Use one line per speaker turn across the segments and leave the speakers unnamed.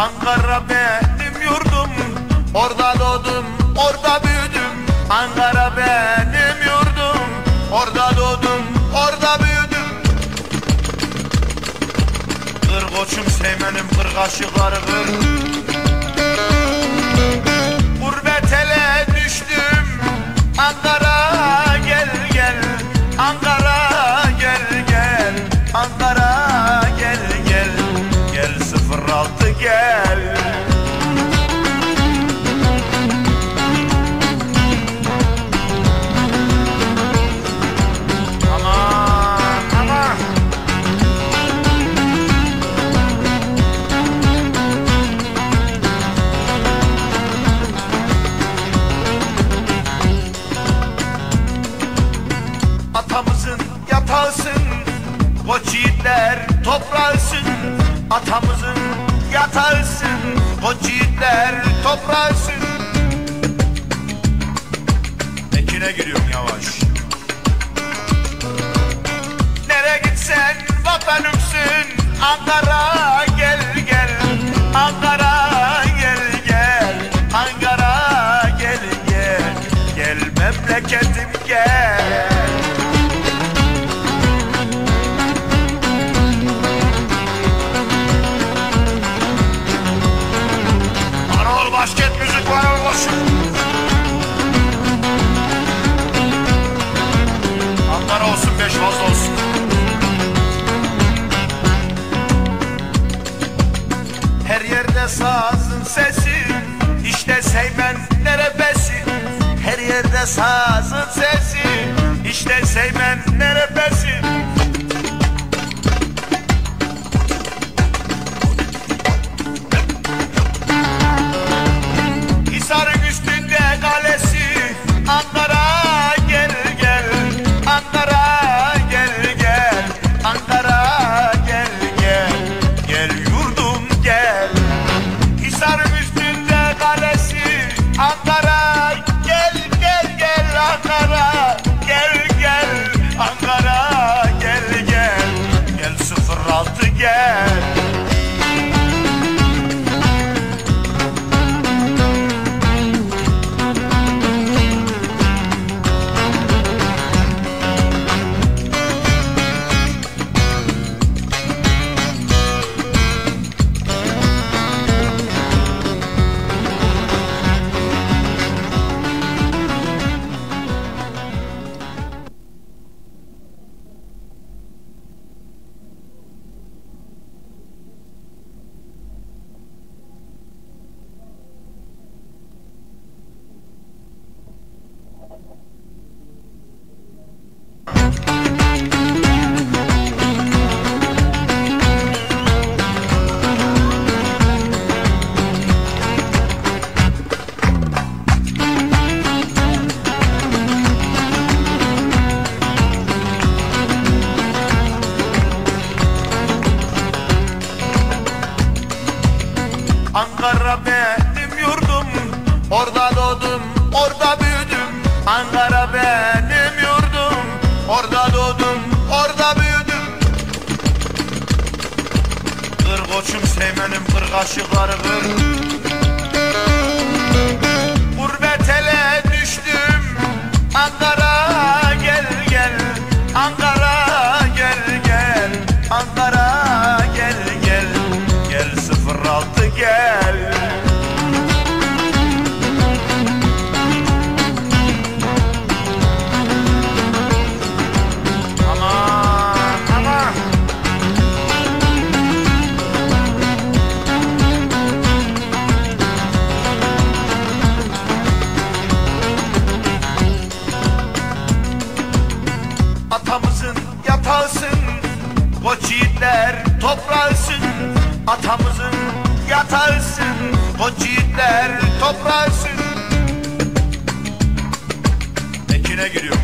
Ankara benim yurdum Orada doğdum, orada büyüdüm. Ankara benim yurdum Orada doğdum, orada büyüdüm. Kır koçum Seymen'im kır kaşıkları kır. Atamızın yatağısın Koç yiğitler toprağısın. Atamızın yatağısın Koç yiğitler toprağısın. Ekine giriyorum yavaş. Nereye gitsen vatanımsın? Ankara gel gel. Ankara gel gel. Ankara gel gel. Gel memleketim gel yerde sazın sesi. İşte Seymen nerebesi Ankara benim yurdum Orada doğdum, orada büyüdüm. Ankara benim yurdum Orada doğdum, orada büyüdüm. Kır koçum sevmenim kırk aşıkları kır yatağısın Koç yiğitler toprağısın Atamızın yatağısın Koç yiğitler toprağısın Ekine giriyorum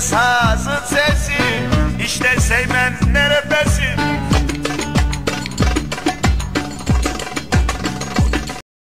sazın sesi. İşte Seymenlere besi